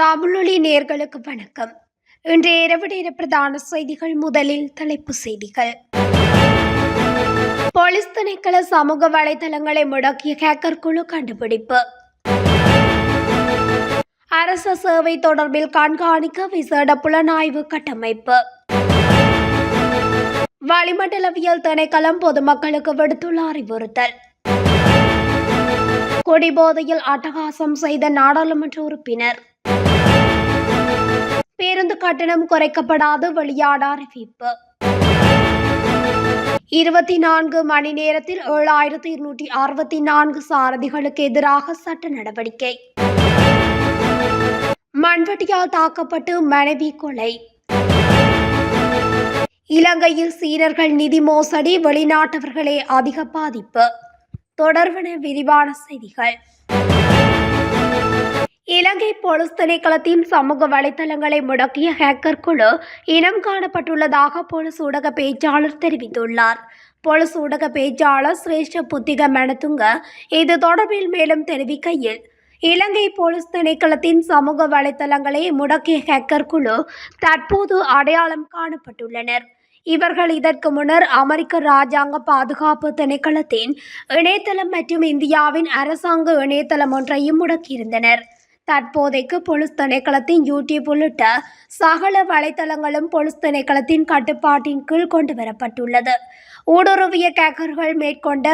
தமிழொலி நேர்களுக்கு வணக்கம். இன்று இரவு நேர பிரதான செய்திகள் முதலில் தலைப்பு செய்திகள். போலீஸ் திணைக்கள சமூக வலைதளங்களை முடக்கிய ஹேக்கர் குழு கண்டுபிடிப்பு. அரச சேவை தொடர்பில் கண்காணிக்க விசேட புலனாய்வு கட்டமைப்பு. வளிமண்டலவியல் திணைக்களம் பொதுமக்களுக்கு விடுத்துள்ள அறிவுறுத்தல். குடிபோதையில் அட்டகாசம் செய்த நாடாளுமன்ற உறுப்பினர். பேருந்து கட்டணம் குறைக்கப்படாது வெளியாட அறிவிப்பு. இருபத்தி நான்கு மணி நேரத்தில் ஏழாயிரத்தி இருநூற்றி அறுபத்தி நான்கு சாரதிகளுக்கு எதிராக சட்ட நடவடிக்கை. மண்வெட்டியால் தாக்கப்பட்டு மனைவி கொலை. இலங்கையில் சீனர்கள் நிதி மோசடி வெளிநாட்டவர்களே அதிக பாதிப்பு. தொடர்பன விரிவான செய்திகள். இலங்கை போலீஸ் திணைக்களத்தின் சமூக வலைதளங்களை முடக்கிய ஹேக்கர் குழு இனம் காணப்பட்டுள்ளதாக போலீஸ் ஊடக பேச்சாளர் தெரிவித்துள்ளார். போலீஸ் ஊடக பேச்சாளர் சிரேஷ்ட புத்திக மனதுங்க இது தொடர்பில் மேலும் தெரிவிக்கையில் இலங்கை போலீஸ் திணைக்களத்தின் சமூக வலைதளங்களை முடக்கிய ஹேக்கர் குழு தற்போது அடையாளம் காணப்பட்டுள்ளனர். இவர்கள் இதற்கு முன்னர் அமெரிக்க இராஜாங்க பாதுகாப்பு திணைக்களத்தின் இணையதளம் மற்றும் இந்தியாவின் அரசாங்க இணையதளம் ஒன்றையும் முடக்கியிருந்தனர். தற்போதைக்கு போலீஸ் திணைக்களத்தின் யூடியூப் உள்ளிட்ட சகல வலைத்தளங்களும் போலீஸ் திணைக்களத்தின் கட்டுப்பாட்டின் கீழ் கொண்டு வரப்பட்டுள்ளது ஊடுருவிய கேக்கர்கள் மேற்கொண்ட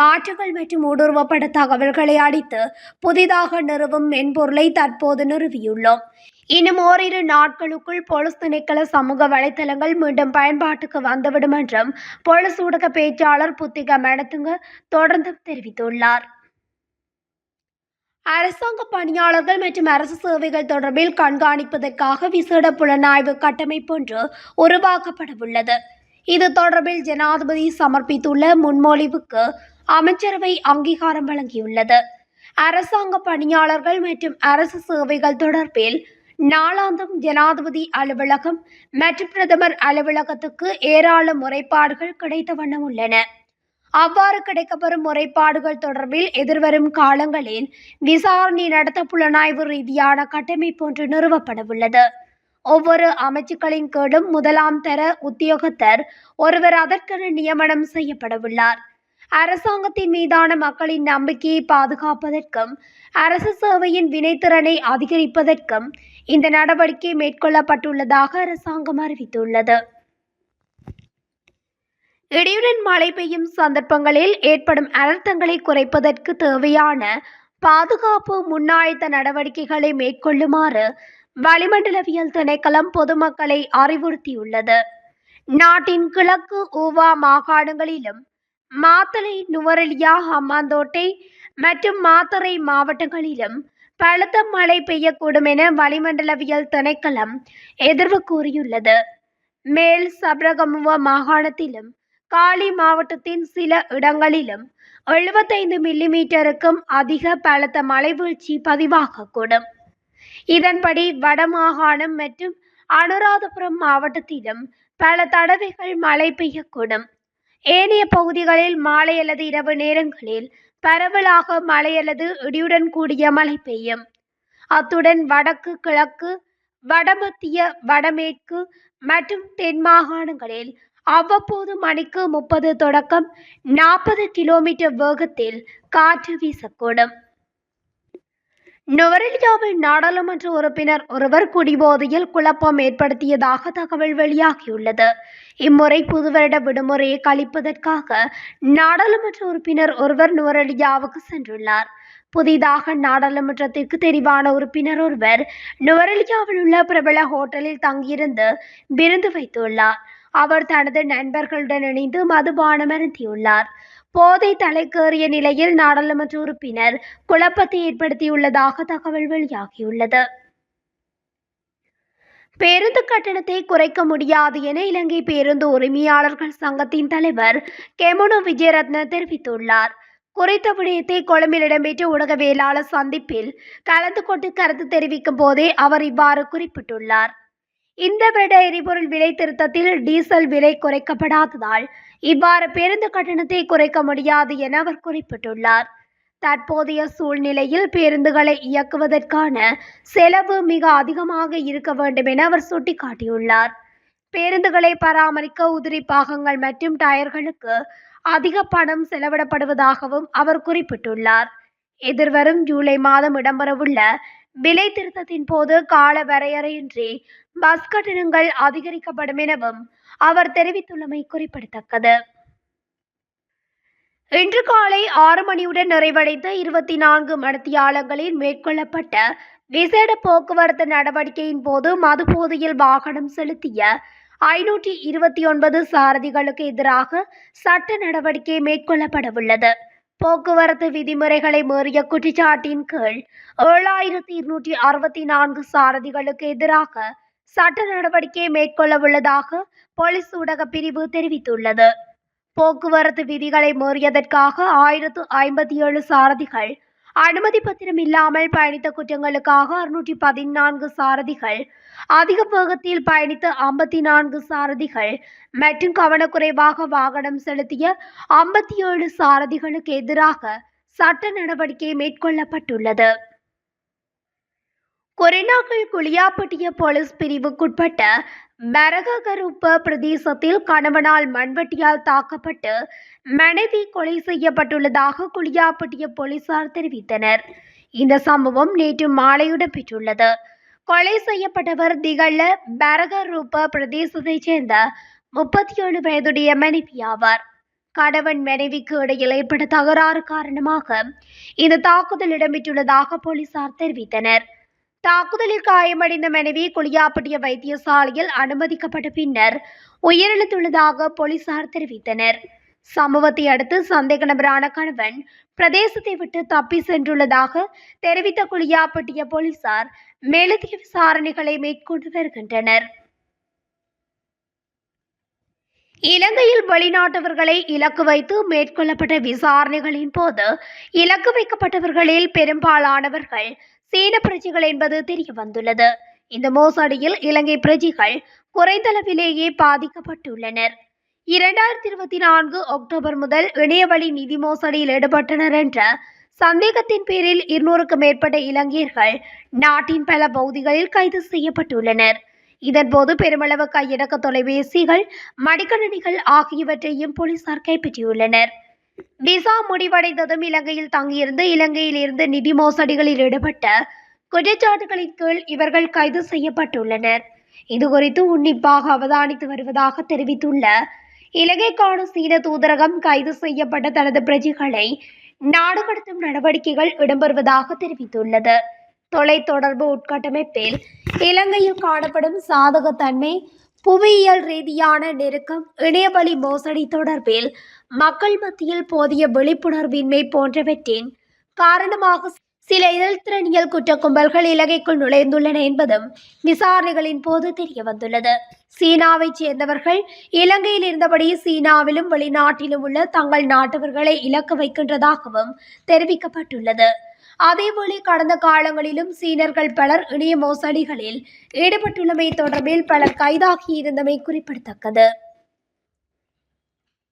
மாற்றங்கள் மற்றும் ஊடுருவப்பட்ட தகவல்களை அடித்து புதிதாக நிறுவும் மென்பொருளை தற்போது நிறுவியுள்ளோம். இன்னும் ஓரிரு நாட்களுக்குள் போலீஸ் திணைக்கள சமூக வலைத்தளங்கள் மீண்டும் பயன்பாட்டுக்கு வந்துவிடும் என்றும் போலீஸ் ஊடக பேச்சாளர் புத்திக மெனத்துங்க தொடர்ந்து தெரிவித்துள்ளார். அரசாங்க பணியாளர்கள் மற்றும் அரசு சேவைகள் தொடர்பில் கண்காணிப்பதற்காக விசேட புலனாய்வு கட்டமைப்பு ஒன்று உருவாக்கப்படவுள்ளது. இது தொடர்பில் ஜனாதிபதி சமர்ப்பித்துள்ள முன்மொழிவுக்கு அமைச்சரவை அங்கீகாரம் வழங்கியுள்ளது. அரசாங்க பணியாளர்கள் மற்றும் அரசு சேவைகள் தொடர்பில் நாளாந்தம் ஜனாதிபதி அலுவலகம் மற்றும் பிரதமர் அலுவலகத்துக்கு ஏராள முறைப்பாடுகள் கிடைத்த வண்ணம் உள்ளன. அவ்வாறு கிடைக்கப்பெறும் முறைப்பாடுகள் தொடர்பில் எதிர்வரும் காலங்களில் விசாரணை நடத்த புலனாய்வு ரீதியான கட்டமைப்பு ஒன்று நிறுவப்படவுள்ளது. ஒவ்வொரு அமைச்சுக்களின் கீழும் முதலாம் தர உத்தியோகத்தர் ஒருவர் அதற்கென நியமனம் செய்யப்படவுள்ளார். அரசாங்கத்தின் மீதான மக்களின் நம்பிக்கையை பாதுகாப்பதற்கும் அரசு சேவையின் வினைத்திறனை அதிகரிப்பதற்கும் இந்த நடவடிக்கை மேற்கொள்ளப்பட்டுள்ளதாக அரசாங்கம் அறிவித்துள்ளது. இடியுடன் மழை பெய்யும் சந்தர்ப்பங்களில் ஏற்படும் அனர்த்தங்களை குறைப்பதற்கு தேவையான பாதுகாப்பு முன்னாழ்த்த நடவடிக்கைகளை மேற்கொள்ளுமாறு வளிமண்டலவியல் திணைக்களம் பொதுமக்களை அறிவுறுத்தியுள்ளது. நாட்டின் கிழக்கு ஊவா மாகாணங்களிலும் மாத்தளை நுவரெலியா ஹம்மாந்தோட்டை மற்றும் மாத்தறை மாவட்டங்களிலும் பலத்த மழை பெய்யக்கூடும் என வளிமண்டலவியல் திணைக்களம் எதிர்வு கூறியுள்ளது. மேல் சபரகமுவ மாகாணத்திலும் காலி மாவட்டத்தின் சில இடங்களிலும் எழுபத்தைந்து மில்லிமீட்டருக்கும் அதிக பலத்த மழைவீழ்ச்சி பதிவாகக்கூடும். இதன்படி வடமாகாணம் மற்றும் அனுராதபுரம் மாவட்டத்திலும் பல தடவைகள் மழை பெய்யக்கூடும். ஏனைய பகுதிகளில் மாலை அல்லது இரவு நேரங்களில் பரவலாக மழை அல்லது இடியுடன் கூடிய மழை பெய்யும். அத்துடன் வடக்கு கிழக்கு வடமத்திய வடமேற்கு மற்றும் தென் மாகாணங்களில் அவ்வப்போது மணிக்கு முப்பது தொடக்கம். நாற்பது கிலோமீட்டர் வேகத்தில் காற்று வீசக்கூடும். நுவரெலியாவில் நாடாளுமன்ற உறுப்பினர் ஒருவர் குடிபோதையில் குழப்பம் ஏற்படுத்தியதாக தகவல் வெளியாகியுள்ளது. இம்முறை புதுவருட விடுமுறையை கழிப்பதற்காக நாடாளுமன்ற உறுப்பினர் ஒருவர் நுவரெலியாவுக்கு சென்றுள்ளார். புதிதாக நாடாளுமன்றத்திற்கு தெரிவான உறுப்பினர் ஒருவர் நுவரெலியாவில் உள்ள பிரபல ஹோட்டலில் தங்கியிருந்து விருந்து வைத்துள்ளார். அவர் தனது நண்பர்களுடன் இணைந்து மதுபானம் அருந்தியுள்ளார். போதை தலைக்கேறிய நிலையில் நாடாளுமன்ற உறுப்பினர் குழப்பத்தை ஏற்படுத்தியுள்ளதாக தகவல் வெளியாகியுள்ளது. பேருந்து கட்டணத்தை குறைக்க முடியாது என இலங்கை பேருந்து உரிமையாளர்கள் சங்கத்தின் தலைவர் கெமுனு விஜயரத்ன தெரிவித்துள்ளார். குறித்த விடயத்தை கொழும்பில் இடம்பெற்ற ஊடகவியலாளர் சந்திப்பில் கலந்து கொண்டு கருத்து தெரிவிக்கும் போதே அவர் இவ்வாறு குறிப்பிட்டுள்ளார். இந்த வருட எரிபொருள் விலை திருத்தத்தில் டீசல் விலை குறைக்கப்படாததால் இவ்வாறு பேருந்து கட்டணத்தை குறைக்க முடியாது என அவர் குறிப்பிட்டுள்ளார். தற்போதைய சூழ்நிலையில் பேருந்துகளை இயக்குவதற்கான செலவு மிக அதிகமாக இருக்க வேண்டும் என அவர் சுட்டிக்காட்டியுள்ளார். பேருந்துகளை பராமரிக்க உதிரி பாகங்கள் மற்றும் டயர்களுக்கு அதிக பணம் செலவிடப்படுவதாகவும் அவர் குறிப்பிட்டுள்ளார். எதிர்வரும் ஜூலை மாதம் இடம்பெறவுள்ள விலை திருத்தத்தின் போது கால வரையறையின்றி பஸ் கட்டணங்கள் அதிகரிக்கப்படும் எனவும் அவர் தெரிவித்துள்ளமை குறிப்பிடத்தக்கது. இன்று காலை ஆறு மணியுடன் நிறைவடைந்த இருபத்தி நான்கு மணித்தியாலங்களில் மேற்கொள்ளப்பட்ட விசேட போக்குவரத்து நடவடிக்கையின் போது மதுபோதையில் வாகனம் செலுத்திய ஐநூற்றி இருபத்தி ஒன்பது சாரதிகளுக்கு எதிராக சட்ட நடவடிக்கை மேற்கொள்ளப்படவுள்ளது. போக்குவரத்து விதிமுறைகளை மீறிய குற்றச்சாட்டின் கீழ் ஏழாயிரத்தி இருநூற்றி அறுபத்தி நான்கு சாரதிகளுக்கு எதிராக சட்ட நடவடிக்கை மேற்கொள்ளவுள்ளதாக போலீஸ் ஊடக பிரிவு தெரிவித்துள்ளது. போக்குவரத்து விதிகளை மீறியதற்காக ஆயிரத்து ஐம்பத்தி ஏழு சாரதிகள் அனுமதி பத்திரம் இல்லாமல் பயணித்த குற்றங்களுக்காக அறுநூற்றி பதினான்கு சாரதிகள் அதிக வேகத்தில் பயணித்த ஐம்பத்தி நான்கு சாரதிகள் மற்றும் கவனக்குறைவாக வாகனம் செலுத்திய ஐம்பத்தி ஏழு சாரதிகளுக்கு எதிராக சட்ட நடவடிக்கை மேற்கொள்ளப்பட்டுள்ளது. கொரினாக்கள் குளியாப்பட்டிய போலீஸ் பிரிவுக்குட்பட்ட மரககருப்ப பிரதேசத்தில் கணவனால் மண்வெட்டியால் தாக்கப்பட்டு மனைவி கொலை செய்யப்பட்டுள்ளதாக குளியாப்பட்டிய போலீசார் தெரிவித்தனர். இந்த சம்பவம் நேற்று மாலையுடன் பெற்றுள்ளது கொலை செய்யப்பட்டவர் திகழ பரகரூப பிரதேசத்தைச் சேர்ந்த முப்பத்தி ஏழு வயதுடைய மனைவி ஆவார். கணவன் மனைவிக்கு இடையில் ஏற்பட்ட தகராறு காரணமாக இந்த தாக்குதல் இடம்பெற்றுள்ளதாக போலீசார் தெரிவித்தனர். தாக்குதலில் காயமடைந்த மனைவி குளியாப்பட்டிய வைத்தியசாலையில் அனுமதிக்கப்பட்ட பின்னர் உயிரிழந்துள்ளதாக போலீசார் தெரிவித்தனர். சம்பவத்தை அடுத்து சந்தேக நபரான கணவன் பிரதேசத்தை விட்டு தப்பி சென்றுள்ளதாக தெரிவித்த குளியாப்பட்டிய போலீசார் மேலதிக விசாரணைகளை மேற்கொண்டு வருகின்றனர். இலங்கையில் வெளிநாட்டவர்களை இலக்கு வைத்து மேற்கொள்ளப்பட்ட விசாரணைகளின் போது இலக்கு வைக்கப்பட்டவர்களில் பெரும்பாலானவர்கள் சீன பிரஜைகள் என்பது தெரிய வந்துள்ளது. இந்த மோசடியில் இலங்கை பிரஜைகள் குறைந்தளவிலேயே பாதிக்கப்பட்டுள்ளனர். இரண்டாயிரத்தி இருபத்தி நான்கு அக்டோபர் முதல் இணையவழி நிதி மோசடியில் ஈடுபட்டனர் என்ற சந்தேகத்தின் பேரில் இருநூறுக்கும் மேற்பட்ட இலங்கையர்கள் நாட்டின் பல பகுதிகளில் கைது செய்யப்பட்டுள்ளனர். இதன்போது பெருமளவு கையடக்க தொலைபேசிகள் மடிக்கணினிகள் ஆகியவற்றையும் போலீசார் கைப்பற்றியுள்ளனர். விசா முடிவடைந்ததும் இலங்கையில் தங்கியிருந்து இலங்கையில் இருந்து நிதி மோசடிகளில் ஈடுபட்ட குற்றச்சாட்டுகளின் கீழ் இவர்கள் கைது செய்யப்பட்டுள்ளனர். இது குறித்து உன்னிப்பாக அவதானித்து வருவதாக தெரிவித்துள்ள இலங்கைக்கான சீன தூதரகம் கைது செய்யப்பட்ட தனது பிரஜைகளை நாடு கடத்தும் நடவடிக்கைகள் இடம்பெறுவதாக தெரிவித்துள்ளது. தொலைத்தொடர்பு உட்கட்டமைப்பில் இலங்கையில் காணப்படும் சாதகத்தன்மை புவியியல் ரீதியான நெருக்கம் இணையவழி மோசடி தொடர்பில் மக்கள் மத்தியில் போதிய விழிப்புணர்வின்மை போன்றவற்றின் காரணமாக சில இதழ்திறனியல் குற்ற கும்பல்கள் இலங்கைக்குள் நுழைந்துள்ளன என்பதும் விசாரணைகளின் போது தெரிய வந்துள்ளது சீனாவைச் சேர்ந்தவர்கள் இலங்கையில் இருந்தபடி சீனாவிலும் வெளிநாட்டிலும் உள்ள தங்கள் நாட்டவர்களை இலக்கு வைக்கின்றதாகவும் தெரிவிக்கப்பட்டுள்ளது. அதேபோல கடந்த காலங்களிலும் சீனர்கள் பலர் இணைய மோசடிகளில் ஈடுபட்டுள்ளமை தொடர்பில் பலர் கைதாகியிருந்தமை குறிப்பிடத்தக்கது.